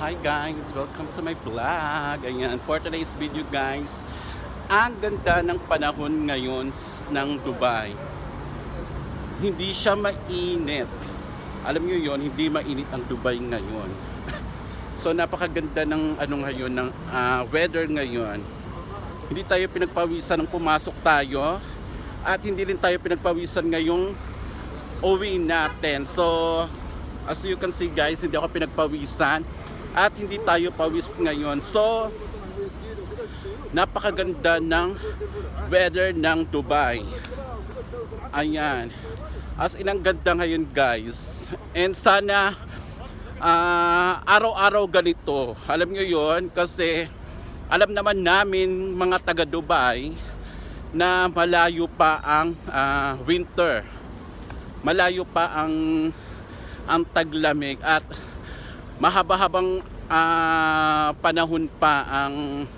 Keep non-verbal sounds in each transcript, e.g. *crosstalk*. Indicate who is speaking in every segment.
Speaker 1: Hi guys! Welcome to my vlog! Ayan, for today's video guys, ang ganda ng panahon ngayon ng Dubai. Hindi siya mainit. Alam niyo yon hindi mainit ang Dubai ngayon. *laughs* so napakaganda ng ano ngayon, ng ah, weather ngayon. Hindi tayo pinagpawisan ng pumasok tayo at hindi rin tayo pinagpawisan ngayong uwi natin. So, as you can see guys, hindi ako pinagpawisan at hindi tayo pawis ngayon. So, napakaganda ng weather ng Dubai. Ayan. As in, ang ganda ngayon guys. And sana ah, araw-araw ganito. Alam nyo yon kasi alam naman namin mga taga Dubai na malayo pa ang ah, winter malayo pa ang ang taglamig at mahaba-habang ah, panahon pa ang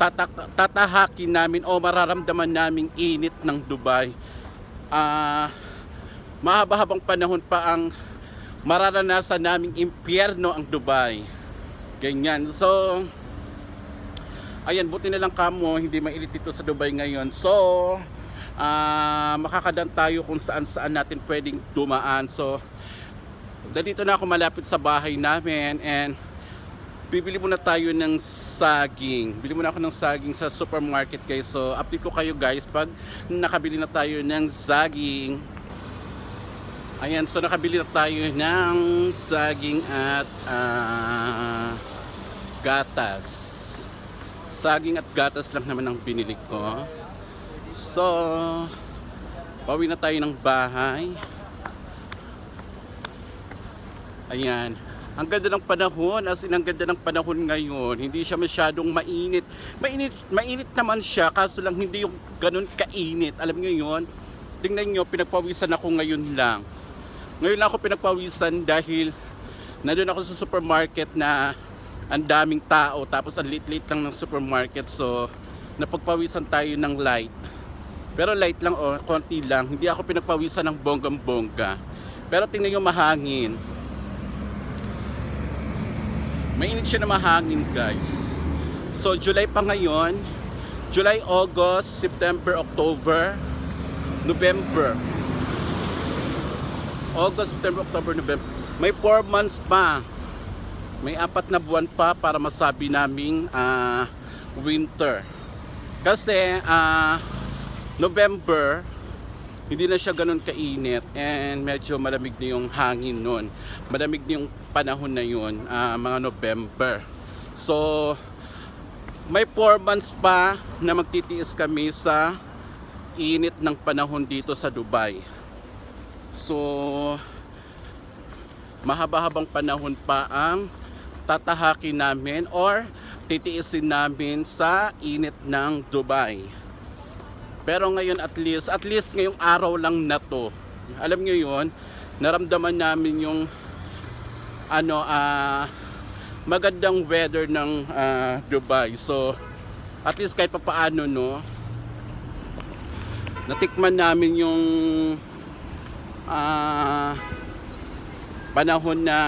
Speaker 1: tatak- tatahakin namin o mararamdaman naming init ng Dubai. Ah, mahaba-habang panahon pa ang mararanasan naming impyerno ang Dubai. Ganyan. So, ayan, buti na lang kamo, hindi mainit dito sa Dubai ngayon. So, ah makakadan tayo kung saan saan natin pwedeng dumaan. So, dito na ako malapit sa bahay namin and bibili muna tayo ng saging. Bili muna ako ng saging sa supermarket guys. So, update ko kayo guys pag nakabili na tayo ng saging. Ayan, so nakabili na tayo ng saging at ah, gatas. Saging at gatas lang naman ang binili ko. So, pauwi na tayo ng bahay. Ayan. Ang ganda ng panahon, as in ang ganda ng panahon ngayon. Hindi siya masyadong mainit. Mainit, mainit naman siya, kaso lang hindi yung ganun kainit. Alam niyo yon Tingnan niyo, pinagpawisan ako ngayon lang. Ngayon lang ako pinagpawisan dahil nandun ako sa supermarket na ang daming tao tapos ang lit-lit lang ng supermarket so napagpawisan tayo ng light pero light lang o konti lang hindi ako pinagpawisan ng bonggang bongga pero tingnan nyo mahangin mainit siya na mahangin guys. So July pa ngayon. July, August, September, October November. August, September, October, November. May 4 months pa. May apat na buwan pa para masabi naming ah, winter. Kasi ah, November hindi na siya ganun kainit and medyo malamig na yung hangin nun. Malamig na yung panahon na yun ah, mga November so may 4 months pa na magtitiis kami sa init ng panahon dito sa Dubai so mahaba-habang panahon pa ang tatahakin namin or titiisin namin sa init ng Dubai. Pero ngayon at least, at least ngayong araw lang na to. Alam nyo yun, naramdaman namin yung ano, ah magandang weather ng ah, Dubai. So, at least kahit papaano, no, natikman namin yung ah panahon na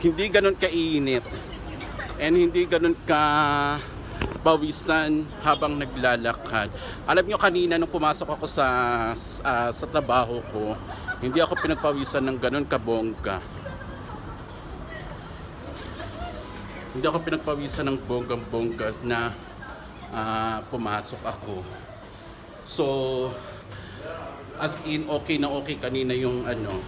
Speaker 1: hindi ganun kainit and hindi ganun ka pawisan habang naglalakad. Alam nyo kanina nung pumasok ako sa ah, sa trabaho ko, hindi ako pinagpawisan ng ganun kabongga. Hindi ako pinagpawisan ng bonggang-bongga na ah, pumasok ako. So, as in okay na okay kanina yung ano,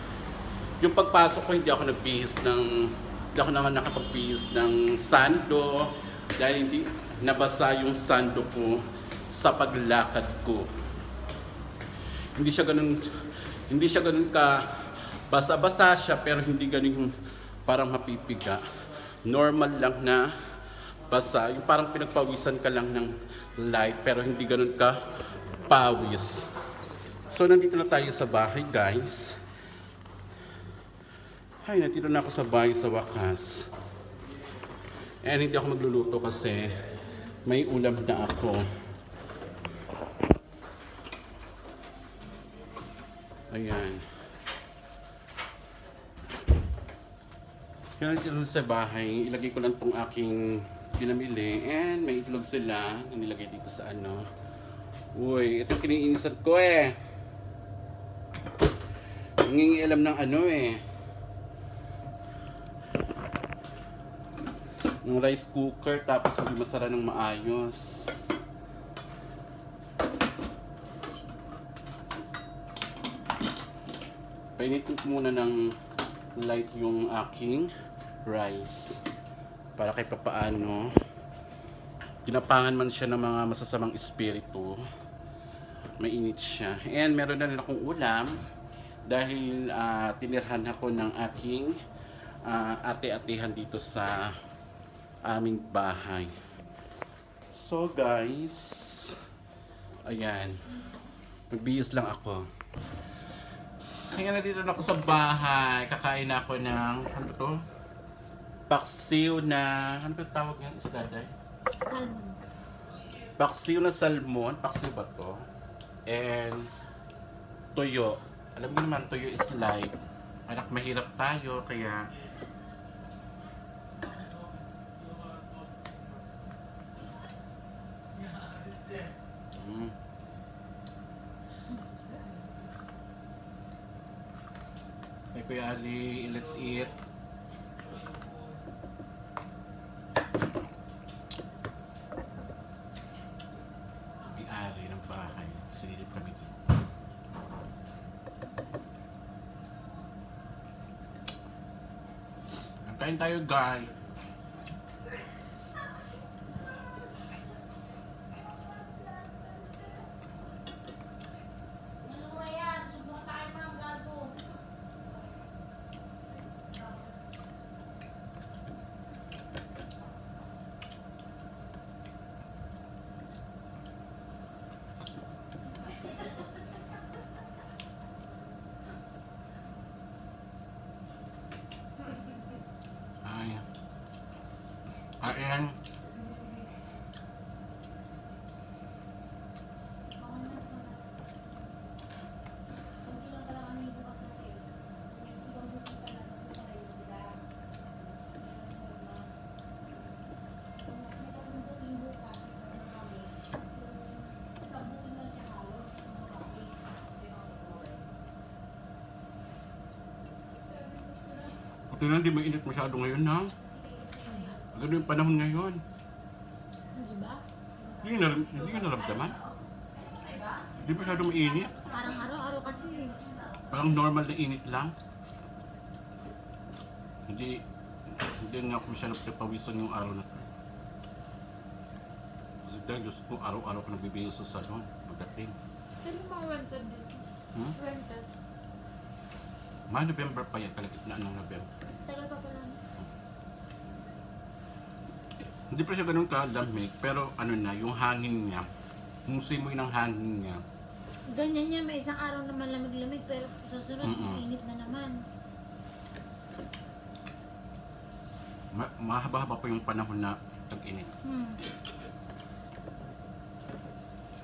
Speaker 1: yung pagpasok ko hindi ako nagbihis ng hindi ako naman nakapagbihis ng sando dahil hindi nabasa yung sando ko sa paglakad ko. Hindi siya ganun hindi siya ganun ka basa-basa siya pero hindi ganun yung parang mapipiga. Normal lang na basa, yung parang pinagpawisan ka lang ng light pero hindi ganun ka pawis. So nandito na tayo sa bahay guys. Ay, nandito na ako sa bahay sa wakas. And hindi ako magluluto kasi may ulam na ako. Ayan. Ang itlog sa bahay. Ilagay ko lang tong aking pinamili. And may itlog sila. na Nilagay dito sa ano. Uy, ito kiniinisan ko eh. Nangingialam ng ano eh. Ng rice cooker tapos hindi masara ng maayos. Painitin ko muna ng light yung aking rice. Para kahit papaano, ginapangan man siya ng mga masasamang espiritu, mainit siya. And meron na rin akong ulam dahil ah, tinirhan ako ng aking ah, ate-atehan dito sa aming bahay. So guys, ayan, magbihis lang ako. Kaya nandito na ako sa bahay. Kakain na ako ng, ano to? Paksiw na, ano ba tawag yan? Isda day?
Speaker 2: Salmon.
Speaker 1: Paksiw na salmon. Paksiw ba to? And toyo. Alam mo naman, toyo is life. Anak, mahirap tayo, kaya Mm. Hey, Kuya Ali, let's eat. May-ari ng bahay. Silip kami dito. Kain tayo, guy. Ay. Kain. Pati na, di mainit masyado ngayon, ha? Ganun yung panahon ngayon.
Speaker 2: Di ba?
Speaker 1: Hindi na, hindi ka naramdaman. Hindi masyado mainit.
Speaker 2: Parang araw-araw kasi.
Speaker 1: Parang normal na init lang. Hindi, hindi nga ako masyado pawisan yung araw na to. Kasi dahil Diyos ko, araw-araw ko nagbibihis sa salon. Pagdating.
Speaker 2: Kailan mga winter dito?
Speaker 1: Hmm?
Speaker 2: Winter.
Speaker 1: Mga November pa yan, kalagitnaan ng November.
Speaker 2: Tagal pa pala.
Speaker 1: Hindi pa siya ganun kalamig, pero ano na, yung hangin niya, yung simoy ng hangin niya,
Speaker 2: Ganyan yan, may isang araw na malamig-lamig pero susunod,
Speaker 1: Mm-mm.
Speaker 2: mainit na naman.
Speaker 1: ma- mahaba-haba pa yung panahon na tag-init.
Speaker 2: Hmm.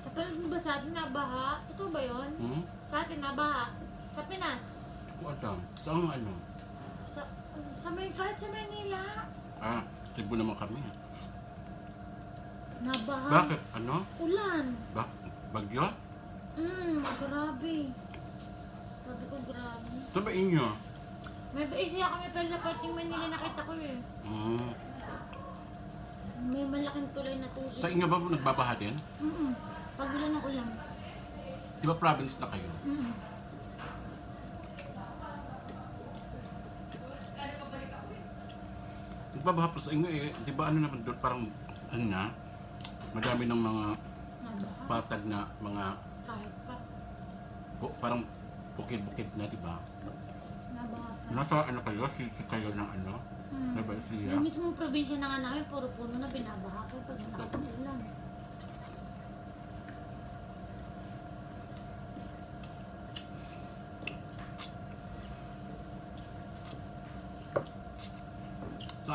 Speaker 2: Kapag mo ba sa atin nabaha? Totoo ba yun?
Speaker 1: Hmm?
Speaker 2: Sa atin nabaha? Sa Pinas?
Speaker 1: Kung alam, saan ano?
Speaker 2: Sa, may, kahit sa Manila?
Speaker 1: Ah, Cebu naman kami.
Speaker 2: Nabaha?
Speaker 1: Bakit? Ano?
Speaker 2: Ulan.
Speaker 1: Bak bagyo?
Speaker 2: Hmm, grabe. Sabi ko, grabe.
Speaker 1: Ito ba inyo?
Speaker 2: May ba siya kami pero sa parting Manila nakita ko eh.
Speaker 1: Hmm.
Speaker 2: May malaking tulay na tubig.
Speaker 1: Sa inyo ba nagbabaha din?
Speaker 2: Mm Pag wala ng ulam.
Speaker 1: Di ba province na kayo?
Speaker 2: Mm
Speaker 1: Nagbabaha pa sa inyo eh. Di ba ano naman doon parang ano na? Madami ng mga patag na mga
Speaker 2: Kahit pa.
Speaker 1: bu- parang bukid-bukid na, di ba?
Speaker 2: Nabaha pa.
Speaker 1: Nasa ano kayo? Sisi kayo ng ano?
Speaker 2: Mm.
Speaker 1: Diba siya?
Speaker 2: Yung mismong probinsya na nga namin, puro puno na binabaha ko pag malakas ang ulan.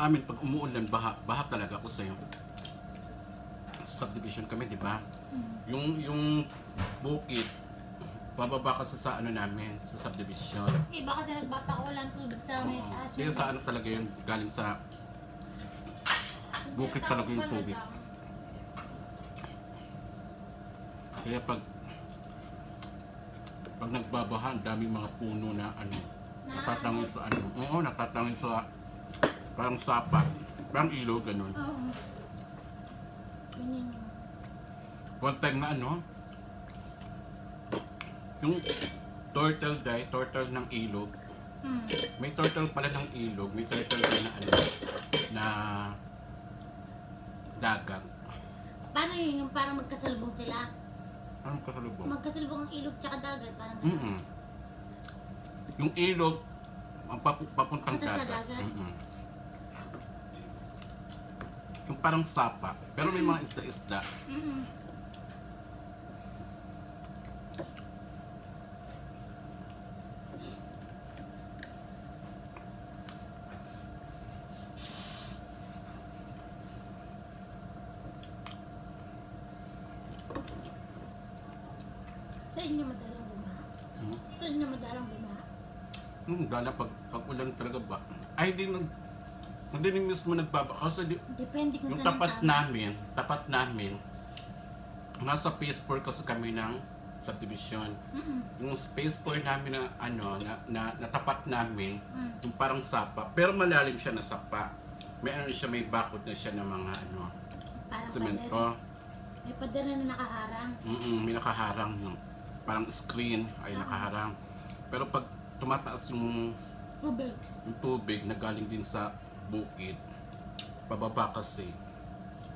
Speaker 1: Amin, pag umuulan, baha, baha talaga ako sa'yo. Subdivision kami, di ba?
Speaker 2: Mm.
Speaker 1: Yung, yung bukid, Pababa kasi sa ano namin, sa subdivision.
Speaker 2: Iba kasi nagpapakawalan tubig sa may taas.
Speaker 1: Kaya sa ano talaga yung galing sa bukid talaga yung tubig. Kaya pag pag nagbabaha, ang daming mga puno na ano, natatangin sa ano. Oo, natatangin sa parang sapa. Parang ilog, ganun.
Speaker 2: Oo. Ganyan yun.
Speaker 1: One time na ano, yung turtle dye, turtle ng ilog,
Speaker 2: Hmm.
Speaker 1: may turtle pala ng ilog, may turtle din na ano, na dagat.
Speaker 2: Paano yun? Yung parang magkasalubong sila?
Speaker 1: Anong kasalubong?
Speaker 2: Magkasalubong ang ilog tsaka dagat. Parang ganun.
Speaker 1: Mm-mm. Yung ilog, ang papu- papuntang
Speaker 2: Punta sa
Speaker 1: dagat.
Speaker 2: dagat?
Speaker 1: Mm-mm. Yung parang sapa, pero may mga isda-isda.
Speaker 2: Mm-mm. Sa inyo madalang bumaha.
Speaker 1: Mm.
Speaker 2: Sa inyo madalang bumaha.
Speaker 1: Hmm, dala pag, pag ulan talaga ba? Ay, di nag... Hindi ni mismo nagbaba. Kasi di,
Speaker 2: Depende kung
Speaker 1: yung
Speaker 2: saan
Speaker 1: tapat
Speaker 2: ang tama.
Speaker 1: namin, tapat namin, nasa phase 4 kasi kami ng subdivision.
Speaker 2: Mm-mm.
Speaker 1: Yung space 4 namin na ano, na, na, na tapat namin,
Speaker 2: Mm.
Speaker 1: yung parang sapa, pero malalim siya na sapa. May ano siya, may bakod na siya ng mga ano,
Speaker 2: Parang
Speaker 1: semento.
Speaker 2: pader. May pader na nakaharang.
Speaker 1: Mm may nakaharang yung parang screen ay
Speaker 2: Ah.
Speaker 1: nakaharang. Pero pag tumataas yung,
Speaker 2: Tubig.
Speaker 1: yung tubig na galing din sa bukid, pababa kasi,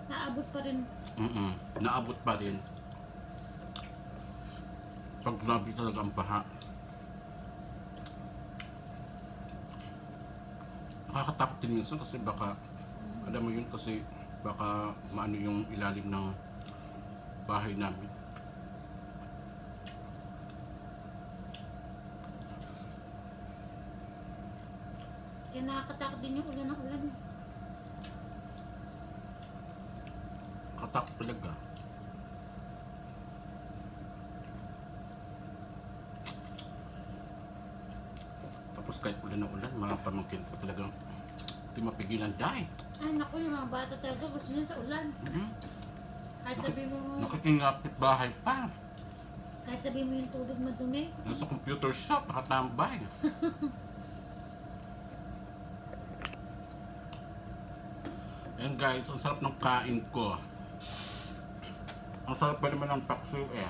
Speaker 2: Naabot pa rin.
Speaker 1: mm naabot pa rin. Pag grabe talaga ang baha. Nakakatakot din minsan kasi baka, alam mo yun kasi baka maano yung ilalim ng bahay namin.
Speaker 2: Nakakatakot din yung ulan ng ulan.
Speaker 1: Katakot talaga. Tapos kahit ulan na ulan, mga pamangkin ko talagang hindi mapigilan dahil.
Speaker 2: Ay naku, yung mga bata talaga gusto nila sa ulan.
Speaker 1: Mhm.
Speaker 2: Kahit sabi mo,
Speaker 1: Nakikingapit bahay pa.
Speaker 2: kahit sabi mo yung tubig madumi.
Speaker 1: Nasa computer shop, nakatambay. *laughs* Ayan guys, ang sarap ng kain ko. Ang sarap pa naman ng paksiw eh.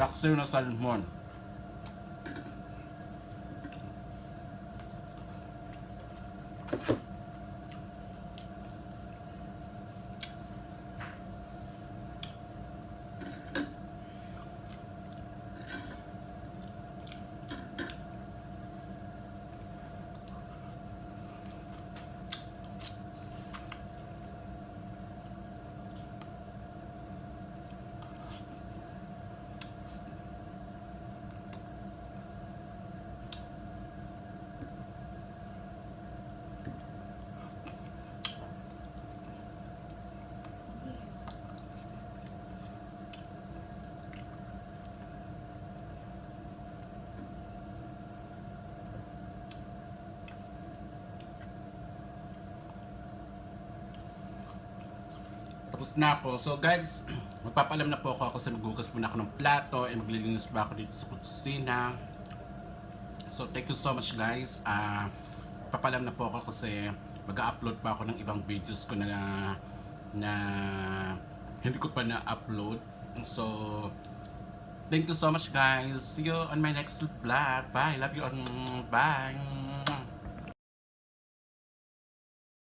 Speaker 1: Paksiw na salmon. Na ako. So guys, *clears throat* magpapalam na po ako kasi maghugas muna ako ng plato and maglilinis pa ako dito sa kusina. So thank you so much guys. Ah, papalam na po ako kasi mag-upload pa ako ng ibang videos ko na na hindi ko pa na-upload. So thank you so much guys. See you on my next vlog. Bye. Love you. Bye.